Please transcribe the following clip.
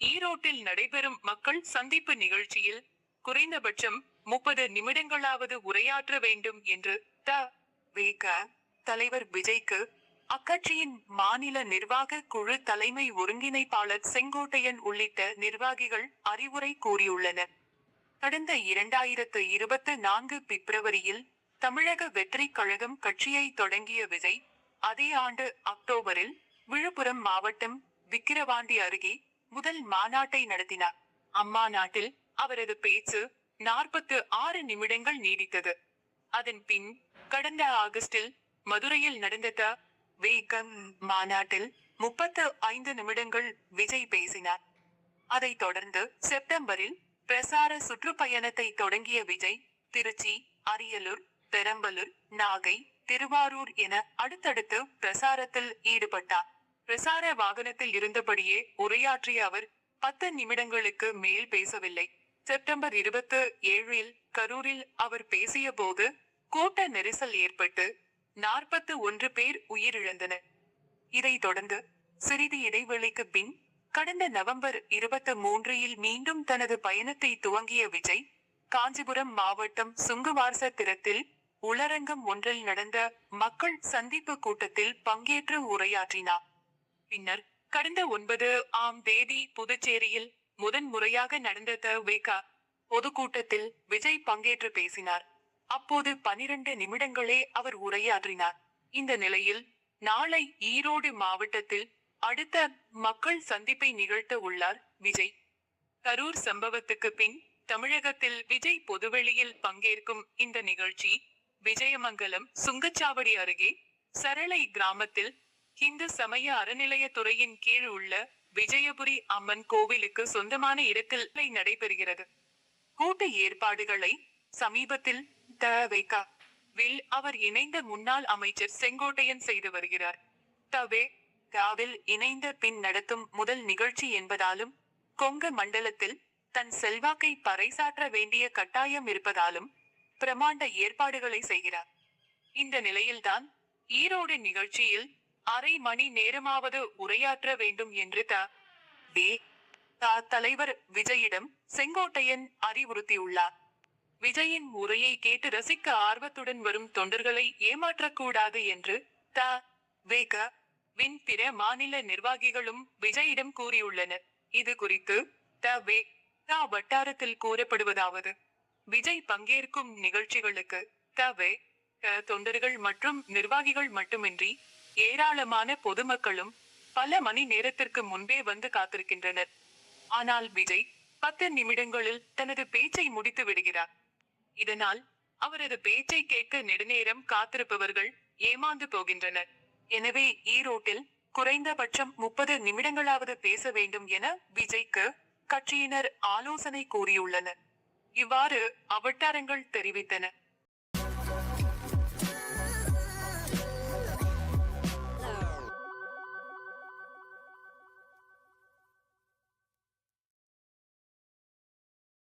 ஈரோட்டில் நடைபெறும் மக்கள் சந்திப்பு நிகழ்ச்சியில் குறைந்தபட்சம் முப்பது நிமிடங்களாவது உரையாற்ற வேண்டும் என்று த. வே.க. தலைவர் விஜய்க்கு அக்கட்சியின் மாநில நிர்வாக குழு தலைமை ஒருங்கிணைப்பாளர் செங்கோட்டையன் உள்ளிட்ட நிர்வாகிகள் அறிவுரை கூறியுள்ளனர். கடந்த இரண்டாயிரத்து இருபத்தி நான்கு பிப்ரவரியில் தமிழக வெற்றி கழகம் கட்சியை தொடங்கிய விஜய் அதே ஆண்டு அக்டோபரில் விழுப்புரம் மாவட்டம் விக்கிரவாண்டி அருகே முதல் மாநாட்டை நடத்தினார். அம்மா நாட்டில் அவரது பேச்சு நாற்பத்து ஆறு நிமிடங்கள் நீடித்தது. அதன் பின் கடந்த ஆகஸ்டில் மதுரையில் நடந்த த வேகம் மாநாட்டில் முப்பத்து ஐந்து நிமிடங்கள் விஜய் பேசினார். அதைத் தொடர்ந்து செப்டம்பரில் பிரசார சுற்றுப்பயணத்தை தொடங்கிய விஜய் திருச்சி அரியலூர் பெரம்பலூர் நாகை திருவாரூர் என அடுத்தடுத்து பிரசாரத்தில் ஈடுபட்டார். பிரசார வாகனத்தில் இருந்தபடியே உரையாற்றிய அவர் பத்து நிமிடங்களுக்கு மேல் பேசவில்லை. செப்டம்பர் இருபத்து ஏழில் கரூரில் அவர் பேசிய போது கூட்ட நெரிசல் ஏற்பட்டு நாற்பத்து ஒன்று பேர் உயிரிழந்தனர். இதைத் தொடர்ந்து சிறிது இடைவெளிக்கு பின் கடந்த நவம்பர் இருபத்து மூன்றில் மீண்டும் தனது பயணத்தை துவங்கிய விஜய் காஞ்சிபுரம் மாவட்டம் சுங்குவார்சத்திரத்தில் உளரங்கம் ஒன்றில் நடந்த மக்கள் சந்திப்பு கூட்டத்தில் பங்கேற்று உரையாற்றினார். பின்னர் கடந்த ஒன்பது ஆம் தேதி புதுச்சேரியில் முதன் முறையாக நடந்த தவேகா பொதுக்கூட்டத்தில் விஜய் பங்கேற்று பேசினார். அப்போது பனிரண்டு நிமிடங்களே அவர் உரையாற்றினார். இந்த நிலையில் நாளை ஈரோடு மாவட்டத்தில் அடுத்த மக்கள் சந்திப்பை நிகழ்த்த உள்ளார் விஜய். கரூர் சம்பவத்துக்கு பின் தமிழகத்தில் விஜய் பொதுவெளியில் பங்கேற்கும் இந்த நிகழ்ச்சி விஜயமங்கலம் சுங்கச்சாவடி அருகே சரளை கிராமத்தில் இந்து சமய அறநிலையத்துறையின் கீழ் உள்ள விஜயபுரி அம்மன் கோவிலுக்கு சொந்தமான இடத்தில் நடைபெறுகிறது. கூட்ட ஏற்பாடுகளை சமீபத்தில் வில் அவர் இணைந்த முன்னாள் அமைச்சர் செங்கோட்டையன் செய்து வருகிறார். தவே தாவில் இணைந்த பின் நடத்தும் முதல் நிகழ்ச்சி என்பதாலும் கொங்க மண்டலத்தில் தன் செல்வாக்கை பறைசாற்ற வேண்டிய கட்டாயம் இருப்பதாலும் பிரமாண்ட ஏற்பாடுகளை செய்கிறார். இந்த நிலையில்தான் ஈரோடு நிகழ்ச்சியில் அரை மணி நேரமாவது உரையாற்ற வேண்டும் என்று த வே தலைவர் விஜயிடம் செங்கோட்டையன் அறிவுறுத்தியுள்ளார். விஜயின் உரையை கேட்டு ரசிக்க ஆர்வத்துடன் வரும் தொண்டர்களை ஏமாற்றக்கூடாது என்று த வேக வின் பிற மாநில நிர்வாகிகளும் விஜயிடம் கூறியுள்ளனர். இது குறித்து த வே த வட்டாரத்தில் கூறப்படுவதாவது. விஜய் பங்கேற்கும் நிகழ்ச்சிகளுக்கு த வே தொண்டர்கள் மற்றும் நிர்வாகிகள் மட்டுமின்றி ஏராளமான பொதுமக்களும் பல மணி நேரத்திற்கு முன்பே வந்து காத்திருக்கின்றனர். ஆனால் விஜய் பத்து நிமிடங்களில் தனது பேச்சை முடித்து விடுகிறார். இதனால் அவரது பேச்சை கேட்க நெடுநேரம் காத்திருப்பவர்கள் ஏமாந்து போகின்றனர். எனவே ஈரோட்டில் குறைந்தபட்சம் முப்பது நிமிடங்களாவது பேச வேண்டும் என விஜய்க்கு கட்சியினர் ஆலோசனை கூறியுள்ளனர். இவ்வாறு அவட்டாரங்கள் தெரிவித்தன.